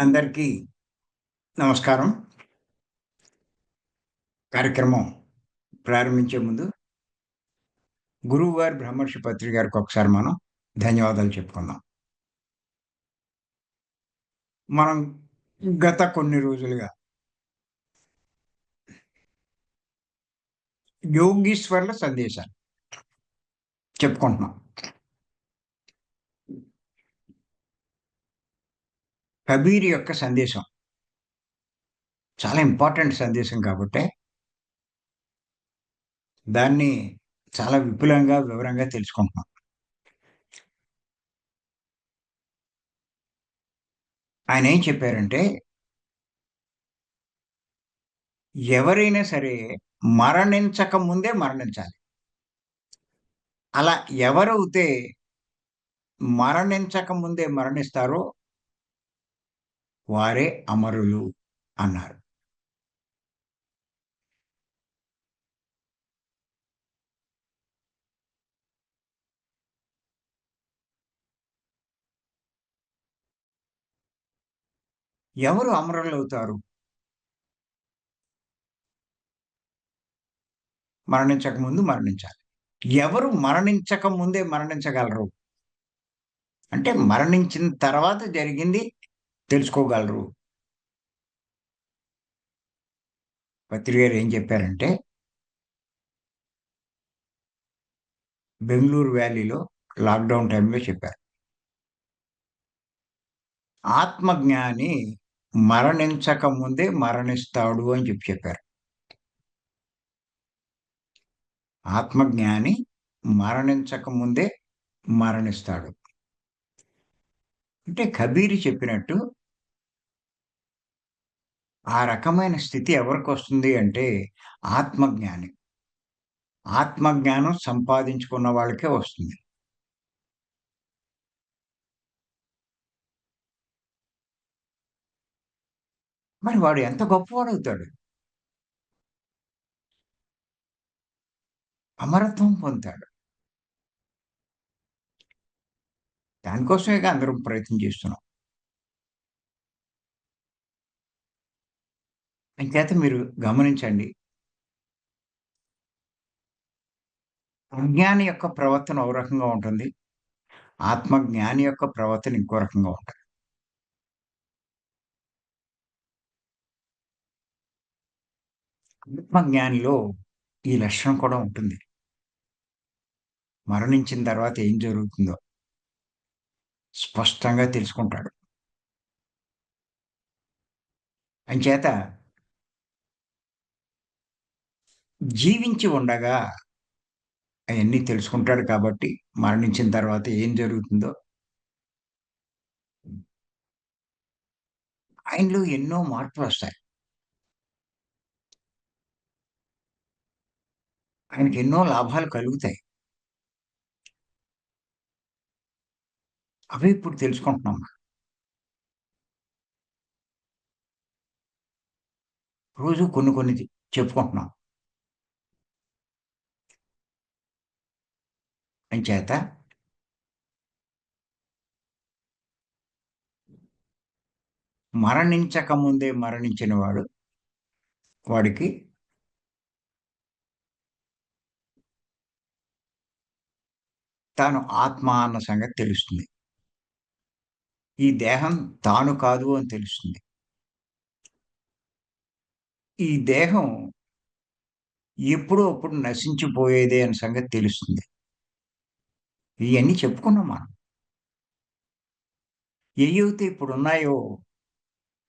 అందరికీ నమస్కారం. కార్యక్రమం ప్రారంభించే ముందు గురువువారి బ్రహ్మర్షి పత్రి గారికి ఒకసారి మనం ధన్యవాదాలు చెప్పుకుందాం. మనం గత కొన్ని రోజులుగా యోగీశ్వర్ల సందేశాలు చెప్పుకుంటున్నాం. కబీర్ యొక్క సందేశం చాలా ఇంపార్టెంట్ సందేశం కాబట్టి దాన్ని చాలా విపులంగా, వివరంగా తెలుసుకుంటున్నాం. ఆయన ఏం చెప్పారంటే ఎవరైనా సరే మరణించక ముందే మరణించాలి. అలా ఎవరైతే మరణించక ముందే మరణిస్తారో వారే అమరులు అన్నారు. ఎవరు అమరులవుతారు? మరణించక ముందు మరణించాలి. ఎవరు మరణించక ముందే మరణించగలరు? అంటే మరణించిన తర్వాత జరిగింది తెలుసుకోగలరు. పత్రి ఏం చెప్పారంటే బెంగళూరు వ్యాలీలో లాక్‌డౌన్ టైంలో చెప్పారు. ఆత్మజ్ఞాని మరణించక ముందే మరణిస్తాడు అని చెప్పి చెప్పారు. ఆత్మజ్ఞాని మరణించక ముందే మరణిస్తాడు. అంటే కబీర్ చెప్పినట్టు ఆ రకమైన స్థితి ఎవరికి వస్తుంది అంటే ఆత్మజ్ఞాని. ఆత్మజ్ఞానం సంపాదించుకున్న వాళ్ళకే వస్తుంది. మరి వాడు ఎంత గొప్పవాడవుతాడు? అమరత్వం పొందుతాడు. దానికోసమే అందరం ప్రయత్నం చేస్తున్నాం. అంచేత మీరు గమనించండి. అజ్ఞాని యొక్క ప్రవర్తన ఓ రకంగా ఉంటుంది. ఆత్మజ్ఞాని యొక్క ప్రవర్తన ఇంకో రకంగా ఉంటుంది ఆత్మజ్ఞానిలో ఈ లక్షణం కూడా ఉంటుంది. మరణించిన తర్వాత ఏం జరుగుతుందో స్పష్టంగా తెలుసుకుంటాడు. అంచేత జీవించి ఉండగా అవన్నీ తెలుసుకుంటాడు కాబట్టి మరణించిన తర్వాత ఏం జరుగుతుందో ఆయనలో ఎన్నో మార్పులు వస్తాయి ఆయనకి ఎన్నో లాభాలు కలుగుతాయి. అవి ఇప్పుడు తెలుసుకుంటున్నాం. రోజు కొన్ని కొన్ని చెప్పుకుంటున్నాం. అంచేత మరణించక ముందే మరణించిన వాడు వాడికి తాను ఆత్మ అన్న సంగతి తెలుస్తుంది. ఈ దేహం తాను కాదు అని తెలుస్తుంది. ఈ దేహం ఎప్పుడో అప్పుడు నశించిపోయేదే అనే సంగతి తెలుస్తుంది. ఇవన్నీ చెప్పుకున్నాం మనం. ఏవైతే ఇప్పుడు ఉన్నాయో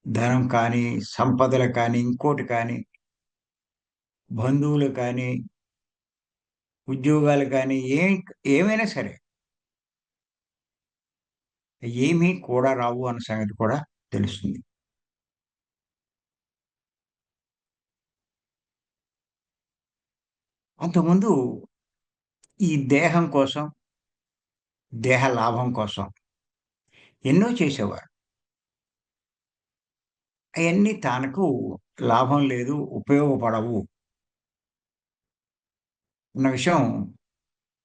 ధనం కానీ, సంపదలు కానీ, ఇంకోటి కానీ బంధువులు కానీ ఉద్యోగాలు కానీ ఏం ఏమైనా సరే ఏమీ కూడా రావు అన్న సంగతి కూడా తెలుస్తుంది. అంతకుముందు ఈ దేహం కోసం, దేహ లాభం కోసం ఎన్నో చేసేవారు. అవన్నీ తనకు లాభం లేదు, ఉపయోగపడవు. అన్న విషయం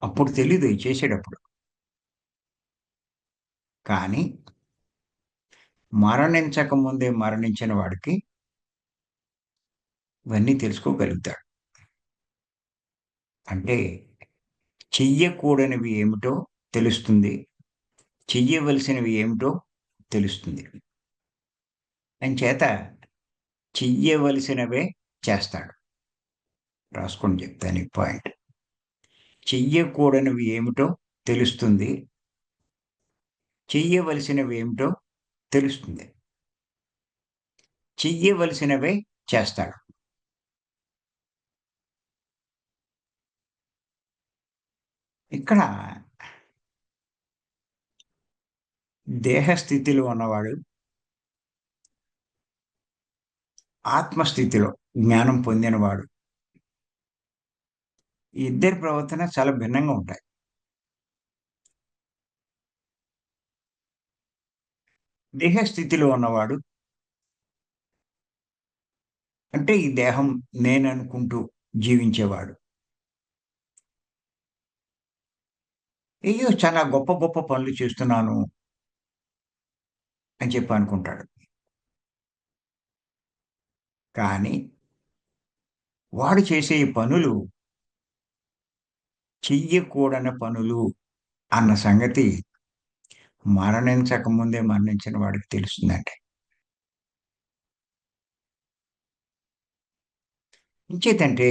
అప్పుడు తెలీదు చేసేటప్పుడు. కానీ మరణించక ముందే మరణించిన వాడికి ఇవన్నీ తెలుసుకోగలుగుతాడు. అంటే చెయ్యకూడనివి ఏమిటో తెలుస్తుంది. చెయ్యవలసినవి ఏమిటో తెలుస్తుంది. చేత చెయ్యవలసినవే చేస్తాడు. రాసుకొని చెప్తాను ఈ పాయింట్. చెయ్యకూడనివి ఏమిటో తెలుస్తుంది. చెయ్యవలసినవి ఏమిటో తెలుస్తుంది. చెయ్యవలసినవే చేస్తాడు. ఇక్కడ దేహస్థితిలో ఉన్నవాడు ఆత్మస్థితిలో జ్ఞానం పొందినవాడు ఈ ఇద్దరి ప్రవర్తన చాలా భిన్నంగా ఉంటాయి. దేహస్థితిలో ఉన్నవాడు అంటే ఈ దేహం నేననుకుంటూ జీవించేవాడు. అయ్యో! చాలా గొప్ప గొప్ప పనులు చేస్తున్నాను. అని చెప్పి అనుకుంటాడు. కానీ వాడు చేసే ఈ పనులు చెయ్యకూడని పనులు అన్న సంగతి మరణించక ముందే మరణించిన వాడికి తెలుస్తుందండి. ఇంచేతంటే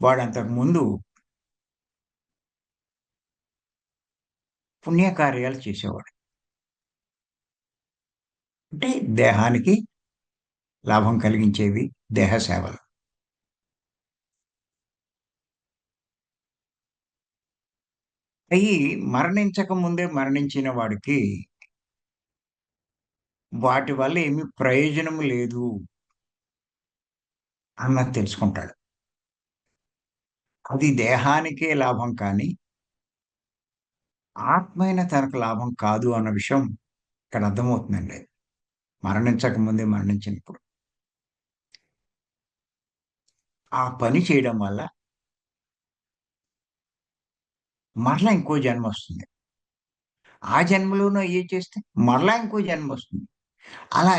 వాడంతకు ముందు పుణ్యకార్యాలు చేసేవాడు. అంటే దేహానికి లాభం కలిగించేవి దేహ సేవలు. అయి మరణించక ముందే మరణించిన వాడికి వాటి వల్ల ఏమి ప్రయోజనం లేదు అన్నది తెలుసుకుంటాడు. అది దేహానికే లాభం కానీ ఆత్మైన తనకు లాభం కాదు అన్న విషయం ఇక్కడ అర్థమవుతుందండి. మరణించక ముందే మరణించినప్పుడు. ఆ పని చేయడం వల్ల మరలా ఇంకో జన్మొస్తుంది. ఆ జన్మలోనూ అయ్యే చేస్తే మరలా ఇంకో జన్మొస్తుంది. అలా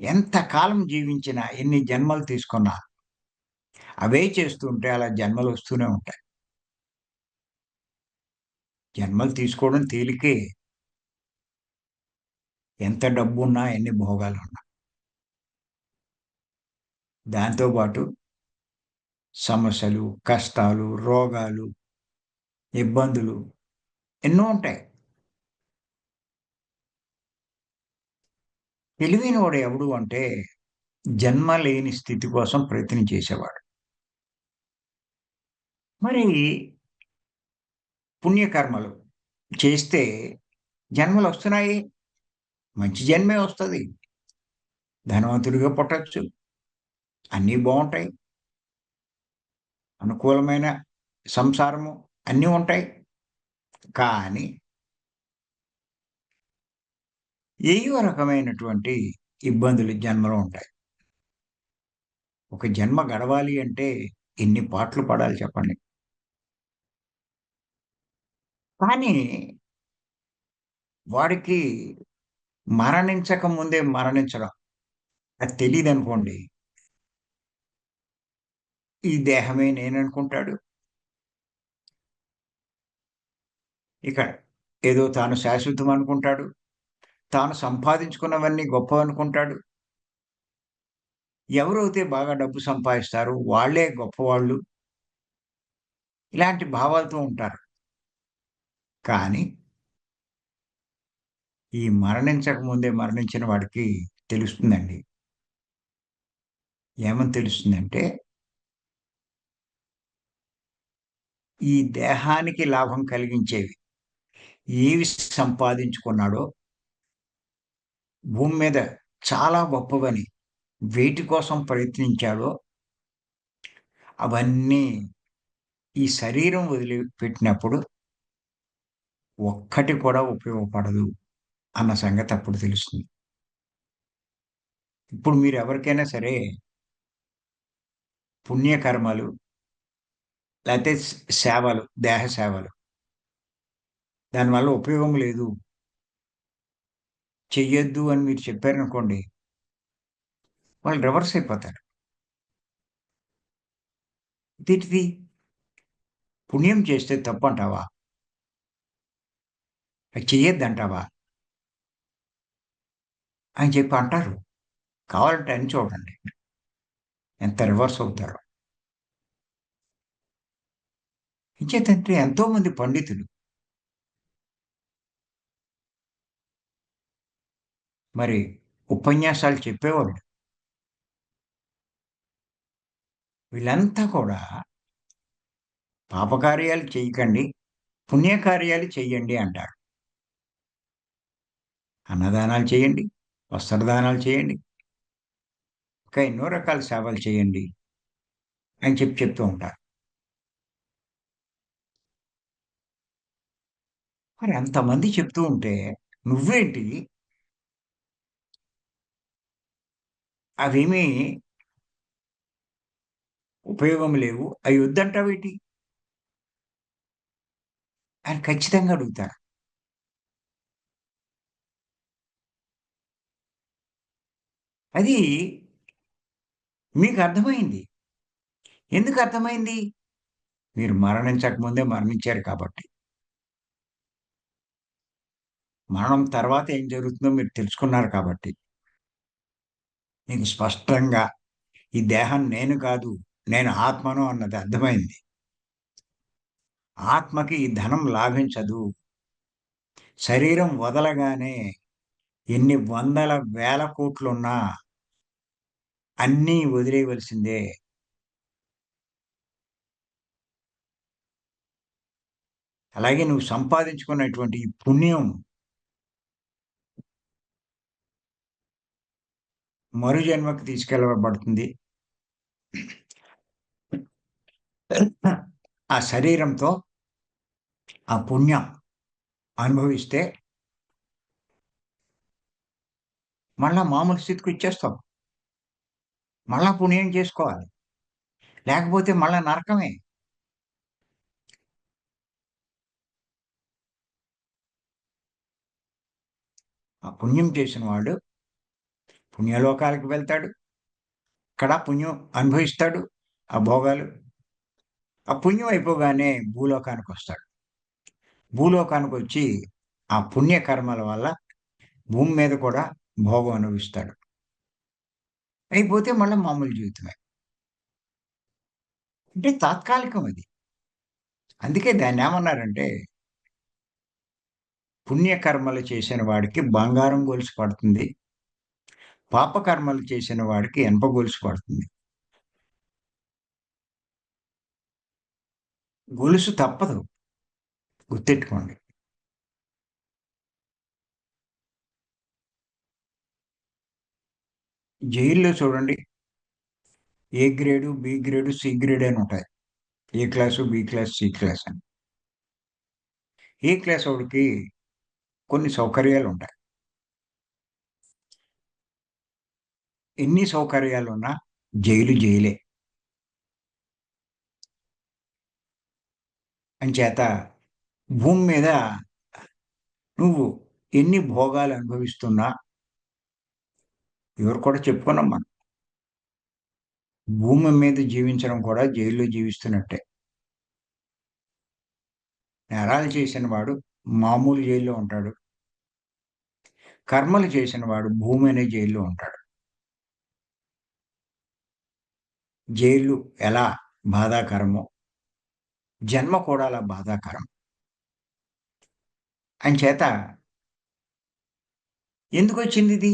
ఎంత కాలం జీవించినా, ఎన్ని జన్మలు తీసుకున్నా అవే చేస్తుంటే అలా జన్మలు వస్తూనే ఉంటాయి. జన్మలు తీసుకోవడం తేలికే. ఎంత డబ్బున్నా, ఎన్ని భోగాలున్నా. దాంతో పాటు సమస్యలు, కష్టాలు, రోగాలు, ఇబ్బందులు ఎన్నో ఉంటాయి. తెలివైనవాడు ఎవడు అంటే జన్మ లేని స్థితి కోసం ప్రయత్నం చేసేవాడు. మరి పుణ్యకర్మలు చేస్తే జన్మలు వస్తున్నాయి మంచి జన్మే వస్తుంది ధనవంతుడిగా పుట్టచ్చు అన్నీ బాగుంటాయి అనుకూలమైన సంసారము అన్నీ ఉంటాయి. కానీ ఏయో రకమైనటువంటి ఇబ్బందులు జన్మలో ఉంటాయి. ఒక జన్మ గడవాలి అంటే ఎన్ని పాటలు పడాలి చెప్పండి. కానీ వాడికి మరణించక ముందే మరణించడం అది తెలియదు అనుకోండి ఈ దేహమే నేననుకుంటాడు. ఇక ఏదో తాను శాశ్వతం అనుకుంటాడు. తాను సంపాదించుకున్నవన్నీ గొప్ప అనుకుంటాడు ఎవరైతే బాగా డబ్బు సంపాదిస్తారు వాళ్ళే గొప్పవాళ్ళు. ఇలాంటి భావాలతో ఉంటారు. కానీ ఈ మరణించక ముందే మరణించిన వాడికి తెలుస్తుందండి. ఏమని తెలుస్తుందంటే ఈ దేహానికి లాభం కలిగించేవి ఏవి సంపాదించుకున్నాడో భూమి మీద చాలా గొప్పవని వేటి కోసం ప్రయత్నించాడో అవన్నీ ఈ శరీరం వదిలిపెట్టినప్పుడు ఒక్కటి కూడా ఉపయోగపడదు అన్న సంగతి అప్పుడు తెలుస్తుంది. ఇప్పుడు మీరు ఎవరికైనా సరే పుణ్యకర్మలు లేకపోతే సేవలు, దేహ సేవలు దానివల్ల ఉపయోగం లేదు. చెయ్యొద్దు అని మీరు చెప్పారనుకోండి వాళ్ళు రివర్స్ అయిపోతారు. తిరిగి పుణ్యం చేస్తే తప్పు అంటావా? చేయొద్దంటావా చెయ్యొద్దంటావా? అని చెప్పి అంటారు. కావాలంటే అని చూడండి. ఎంత రివర్స్ అవుతారో. ఇంచేతంటే ఎంతోమంది పండితులు మరి ఉపన్యాసాలు చెప్పేవాళ్ళు. వీళ్ళంతా కూడా పాపకార్యాలు చేయకండి పుణ్యకార్యాలు చేయండి అంటారు. అన్నదానాలు చేయండి వస్త్రదానాలు చేయండి. ఇంకా ఎన్నో రకాల సేవలు చేయండి అని చెప్పి చెప్తూ ఉంటారు. మరి అంతమంది చెప్తూ ఉంటే నువ్వేంటి? అవేమీ ఉపయోగం లేవు. అవి వద్దంటావేటి? అని ఖచ్చితంగా అడుగుతారు. అది మీకు అర్థమైంది. ఎందుకు అర్థమైంది? మీరు మరణించక ముందే మరణించారు కాబట్టి. మరణం తర్వాత ఏం జరుగుతుందో మీరు తెలుసుకున్నారు కాబట్టి. మీకు స్పష్టంగా ఈ దేహం నేను కాదు నేను ఆత్మను అన్నది అర్థమైంది. ఆత్మకి ఈ ధనం లాభించదు. శరీరం వదలగానే ఎన్ని వందల వేల కోట్లున్నా అన్నీ వదిలేయవలసిందే. అలాగే నువ్వు సంపాదించుకున్నటువంటి ఈ పుణ్యం మరు జన్మకు తీసుకెళ్ళబడుతుంది. ఆ శరీరంతో ఆ పుణ్యం అనుభవిస్తే మళ్ళా మామూలు స్థితికి ఇచ్చేస్తాం మళ్ళా పుణ్యం చేసుకోవాలి. లేకపోతే మళ్ళా నరకమే. ఆ పుణ్యం చేసిన వాడు పుణ్యలోకాలకు వెళ్తాడు. అక్కడ పుణ్యం అనుభవిస్తాడు ఆ భోగాలు. ఆ పుణ్యం అయిపోగానే భూలోకానికి వస్తాడు. భూలోకానికి వచ్చి ఆ పుణ్యకర్మల వల్ల భూమి మీద కూడా భోగం అనుభవిస్తాడు. అయిపోతే మళ్ళీ మామూలు జీవితమే. అంటే తాత్కాలికం అది. అందుకే దాన్ని ఏమన్నారంటే పుణ్యకర్మలు చేసిన వాడికి బంగారం గొలుసు పడుతుంది. పాపకర్మలు చేసిన వాడికి ఎనప గొలుసు పడుతుంది. గొలుసు తప్పదు. గుర్తెట్టుకోండి. జైల్లో చూడండి. A grade B grade C grade అని ఉంటాయి. A class B class C class అని. ఏ క్లాస్ వాడికి కొన్ని సౌకర్యాలు ఉంటాయి. ఎన్ని సౌకర్యాలు ఉన్నా జైలు జైలే. అంచేత భూమి మీద నువ్వు ఎన్ని భోగాలు అనుభవిస్తున్నా ఎవరు కూడా చెప్పుకున్నాం మనం భూమి మీద జీవించడం కూడా జైల్లో జీవిస్తున్నట్టే. నేరాలు చేసిన వాడు మామూలు జైల్లో ఉంటాడు. కర్మలు చేసిన వాడు భూమి అనే జైల్లో ఉంటాడు. జైలు ఎలా బాధాకరమో జన్మ కూడా అలా బాధాకరం. అని చేత ఎందుకు వచ్చింది ఇది?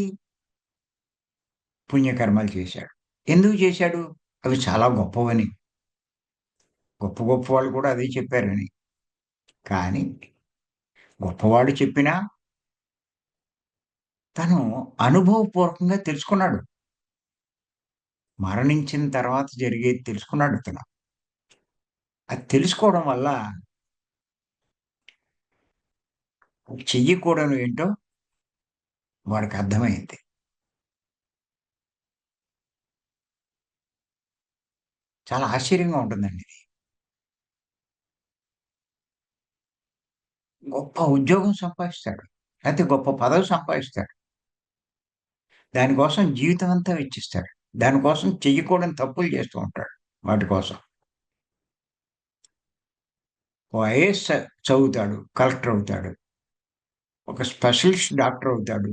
పుణ్యకర్మలు చేశాడు. ఎందుకు చేశాడు? అవి చాలా గొప్పవని. గొప్ప గొప్ప వాళ్ళు కూడా అదే చెప్పారని. కానీ గొప్పవాడు చెప్పినా తను అనుభవపూర్వకంగా తెలుసుకున్నాడు. మరణించిన తర్వాత జరిగేది తెలుసుకున్నాడు తను. అది తెలుసుకోవడం వల్ల చెయ్యకూడను ఏంటో వాడికి అర్థమైంది. చాలా ఆశ్చర్యంగా ఉంటుందండి. ఇది గొప్ప ఉద్యోగం సంపాదిస్తాడు. లేకపోతే గొప్ప పదవి సంపాదిస్తాడు. దానికోసం జీవితం అంతా వెచ్చిస్తాడు. దానికోసం చెయ్యకూడని తప్పులు చేస్తూ ఉంటాడు వాటి కోసం. ఓ ఐఏఎస్ చదువుతాడు కలెక్టర్ అవుతాడు. ఒక స్పెషలిస్ట్ డాక్టర్ అవుతాడు.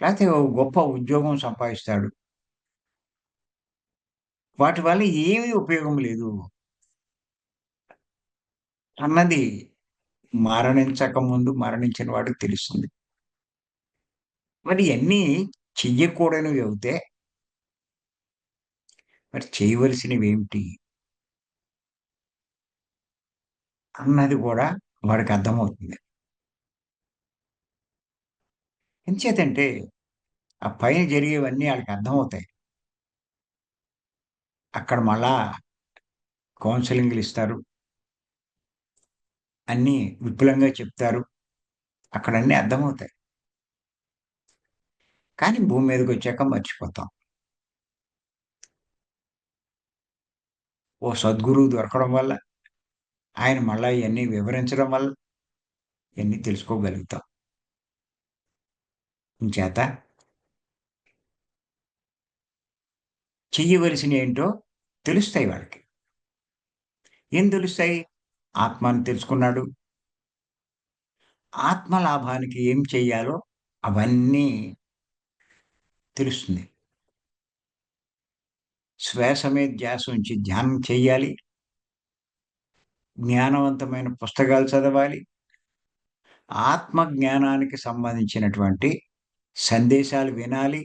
లేకపోతే ఓ గొప్ప ఉద్యోగం సంపాదిస్తాడు. వాటి వల్ల ఏమీ ఉపయోగం లేదు. అన్నది మరణించక ముందు మరణించిన వాడికి తెలుస్తుంది. మరి ఇవన్నీ చెయ్యకూడనివి అవుతే మరి చేయవలసినవి ఏమిటి? అన్నది కూడా వాడికి అర్థమవుతుంది. ఎంచేతంటే ఆ పైన జరిగేవన్నీ వాళ్ళకి అర్థమవుతాయి. అక్కడ మళ్ళా కౌన్సిలింగ్లు ఇస్తారు. అన్నీ విపులంగా చెప్తారు. అక్కడ అన్నీ అర్థమవుతాయి. కానీ భూమి మీదకి వచ్చాక మర్చిపోతాం. ఓ సద్గురువు దొరకడం వల్ల ఆయన మళ్ళా ఇవన్నీ వివరించడం వల్ల ఇవన్నీ తెలుసుకోగలుగుతాం. చేత చెయ్యవలసిన ఏంటో తెలుస్తాయి వాళ్ళకి. ఏం తెలుస్తాయి? ఆత్మని తెలుసుకున్నాడు. ఆత్మ లాభానికి ఏం చెయ్యాలో అవన్నీ తెలుస్తుంది. శ్వాస మీద ధ్యాస ఉంచి ధ్యానం చెయ్యాలి. జ్ఞానవంతమైన పుస్తకాలు చదవాలి. ఆత్మ జ్ఞానానికి సంబంధించినటువంటి సందేశాలు వినాలి.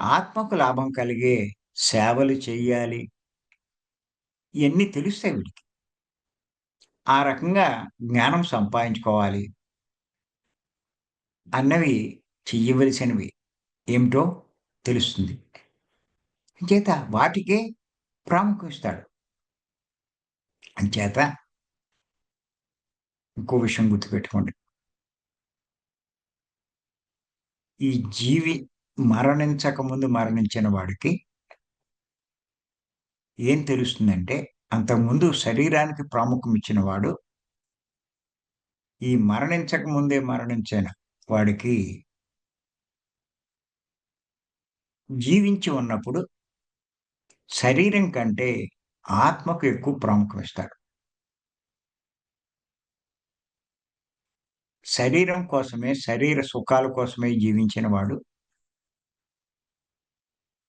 ఆత్మకు లాభం కలిగే సేవలు చేయాలి ఇవన్నీ తెలుస్తాయి వీడికి. ఆ రకంగా జ్ఞానం సంపాదించుకోవాలి. అన్నవి చెయ్యవలసినవి ఏమిటో తెలుస్తుంది. అంచేత వాటికే ప్రాముఖ్యం ఇస్తాడు అంచేత ఇంకో విషయం గుర్తుపెట్టుకోండి. ఈ జీవి మరణించక ముందు మరణించిన వాడికి ఏం తెలుస్తుందంటే అంతకుముందు శరీరానికి ప్రాముఖ్యం ఇచ్చిన వాడు ఈ మరణించక ముందే మరణించిన వాడికి జీవించి ఉన్నప్పుడు శరీరం కంటే ఆత్మకు ఎక్కువ ప్రాముఖ్యం ఇస్తాడు శరీరం కోసమే శరీర సుఖాల కోసమే జీవించిన వాడు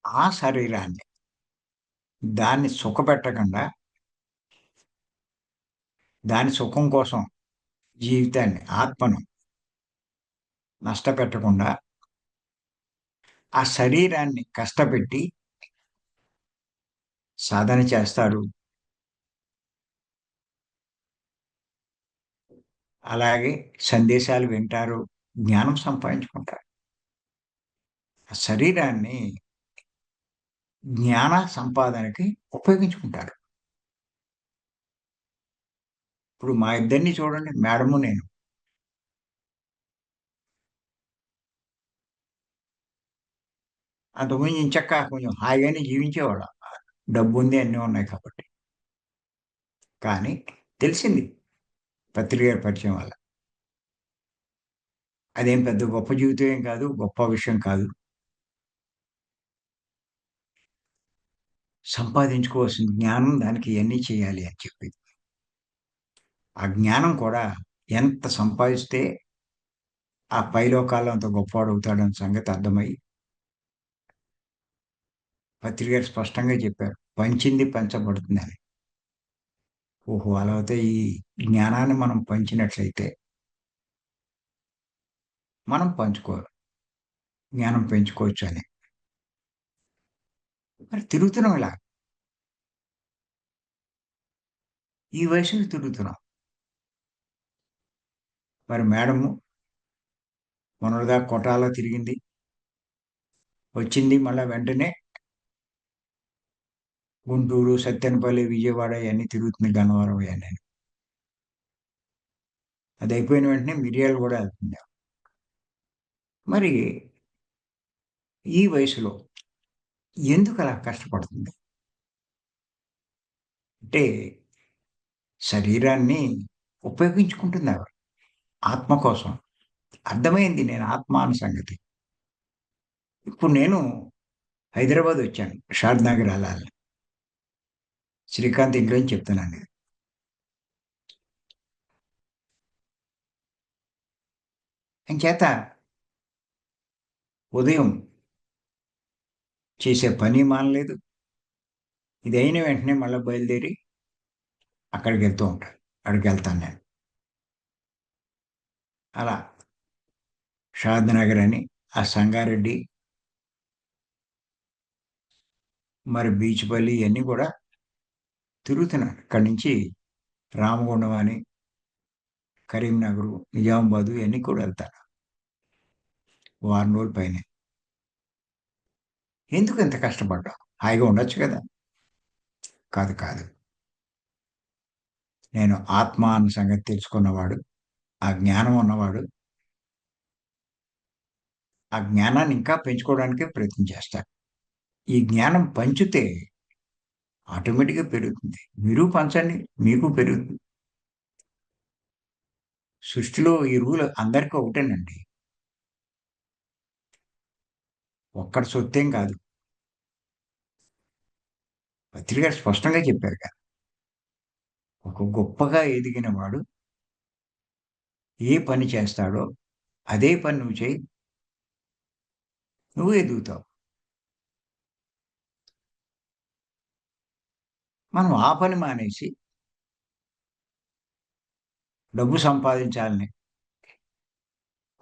ఆ శరీరాన్ని దాన్ని సుఖపెట్టకుండా దాని సుఖం కోసం జీవితాన్ని ఆత్మను నష్టపెట్టకుండా ఆ శరీరాన్ని కష్టపెట్టి సాధన చేస్తాడు. అలాగే సందేశాలు వింటారు జ్ఞానం సంపాదించుకుంటారు. ఆ శరీరాన్ని జ్ఞాన సంపాదనకి ఉపయోగించుకుంటారు. ఇప్పుడు మా ఇద్దరిని చూడండి మేడము నేను. అంతకుముందు ఇంచక్క కొంచెం హాయిగానే జీవించేవాడు డబ్బు ఉంది అన్నీ ఉన్నాయి కాబట్టి. కానీ తెలిసింది పత్రిక పరిచయం వల్ల. అదేం పెద్ద గొప్ప జీవితం ఏం కాదు గొప్ప విషయం కాదు. సంపాదించుకోవాల్సిన జ్ఞానం దానికి ఇవన్నీ చేయాలి అని చెప్పి ఆ జ్ఞానం కూడా ఎంత సంపాదిస్తే ఆ పైలోకాల్లో అంత గొప్పవాడు అవుతాడన్న సంగతి అర్థమై పత్రిక స్పష్టంగా చెప్పారు. పంచింది పంచబడుతుందని. ఓహో అలా అయితే ఈ జ్ఞానాన్ని మనం పంచినట్లయితే మనం పంచుకో జ్ఞానం పెంచుకోవచ్చు అని మరి తిరుగుతున్నాం ఇలా. ఈ వయసులో తిరుగుతున్నాం. మరి మేడము మొన్నటిదా కొటాలో తిరిగింది. వచ్చింది మళ్ళీ వెంటనే గుంటూరు సత్యనపల్లి విజయవాడ ఇవన్నీ తిరుగుతుంది గన్నవరం ఇవన్నీ. అది అయిపోయిన వెంటనే మిరియాలు కూడా వెళ్తుంది. మరి ఈ వయసులో ఎందుకు అలా కష్టపడుతుంది? అంటే శరీరాన్ని ఉపయోగించుకుంటుంది ఆవిడ ఆత్మ కోసం. అర్థమైంది నేను ఆత్మ అన్న సంగతి. ఇప్పుడు నేను హైదరాబాద్ వచ్చాను షాద్ నగర్ వెళ్ళాలి శ్రీకాంత్ ఇంట్లో చెప్తున్నాను ఇది. చేత? ఉదయం చేసే పని మానలేదు. ఇది అయిన వెంటనే మళ్ళీ బయలుదేరి అక్కడికి వెళ్తూ ఉంటాను. అక్కడికి వెళ్తాను నేను. అలా షాద్ నగర్ అని ఆ సంగారెడ్డి మరి బీచ్పల్లి ఇవన్నీ కూడా తిరుగుతున్నాను ఇక్కడి నుంచి రామగుండం అని కరీంనగర్ నిజామాబాదు ఇవన్నీ కూడా వెళ్తాను. వారం రోజుల పైన. ఎందుకు ఇంత కష్టపడ్డావు? హాయిగా ఉండొచ్చు కదా. కాదు కాదు. నేను ఆత్మ అన్న సంగతి తెలుసుకున్నవాడు ఆ జ్ఞానం ఉన్నవాడు ఆ జ్ఞానాన్ని ఇంకా పెంచుకోవడానికే ప్రయత్నం చేస్తాను. ఈ జ్ఞానం పంచితే ఆటోమేటిక్గా పెరుగుతుంది. మీరు పంచండి మీకు పెరుగుతుంది. సృష్టిలో ఈ రూల్ అందరికీ ఒకటేనండి. ఒక్కడి సొత్తేం కాదు. పత్రిక స్పష్టంగా చెప్పారు కదా. ఒక గొప్పగా ఎదిగిన వాడు ఏ పని చేస్తాడో అదే పని నువ్వు చేయి. నువ్వు ఎదుగుతావు. మనం ఆ పని మానేసి డబ్బు సంపాదించాలని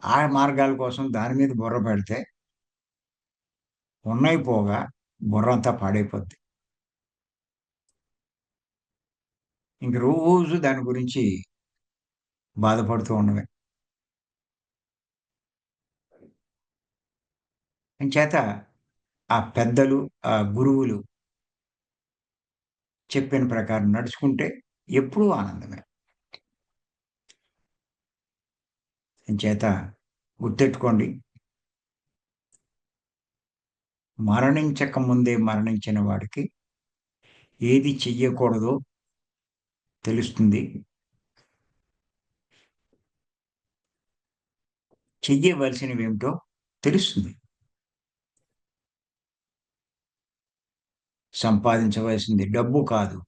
ఆ మార్గాల కోసం దాని మీద బుర్ర పెడితే ఉన్నాయి పోగా బుర్ర అంతా పాడైపోద్ది. ఇంక రోజు దాని గురించి బాధపడుతూ ఉండవే చేత ఆ పెద్దలు ఆ గురువులు చెప్పిన ప్రకారం నడుచుకుంటే ఎప్పుడూ ఆనందమే. చేత గుర్తెట్టుకోండి మరణించక ముందే మరణించిన వాడికి ఏది చెయ్యకూడదో తెలుస్తుంది. చెయ్యవలసినవి ఏమిటో తెలుస్తుంది. సంపాదించవలసింది డబ్బు కాదు.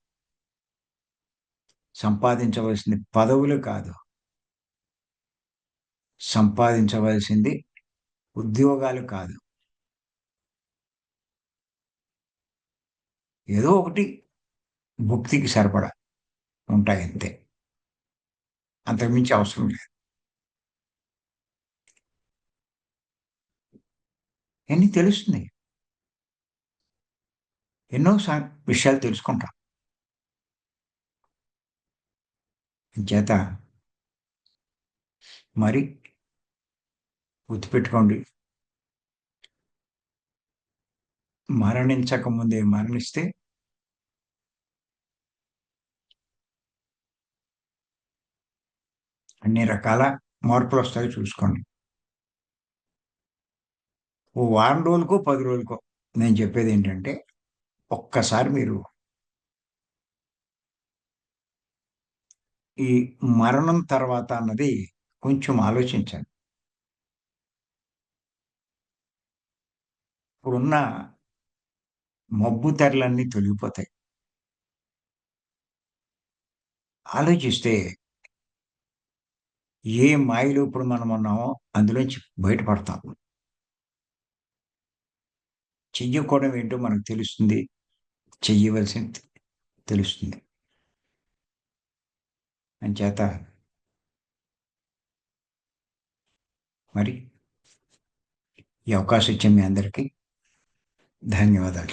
సంపాదించవలసింది పదవులు కాదు. సంపాదించవలసింది ఉద్యోగాలు కాదు. ఏదో ఒకటి భుక్తికి సరిపడా ఉంటాయి అంతే. అంతకుమించి అవసరం లేదు. ఎన్ని తెలుస్తుంది? ఎన్నో విషయాలు తెలుసుకుంటాం. చేత మరి గుర్తుపెట్టుకోండి. మరణించక ముందే మరణిస్తే అన్ని రకాల మార్పులు వస్తాయి చూసుకోండి. ఓ వారం రోజులకో పది రోజులకో నేను చెప్పేది ఏంటంటే ఒక్కసారి మీరు ఈ మరణం తర్వాత అన్నది కొంచెం ఆలోచించండి. ఇప్పుడున్న మబ్బు తెరలన్నీ తొలగిపోతాయి. ఆలోచిస్తే ఏ మాయలో ఇప్పుడు మనం ఉన్నామో అందులోంచి బయటపడతాము చెయ్యకూడదు ఏంటో మనకు తెలుస్తుంది. చెయ్యవలసింది తెలుస్తుంది. అంచేత మరి ఈ అవకాశం ఇచ్చే మీ అందరికీ ధన్యవాదాలు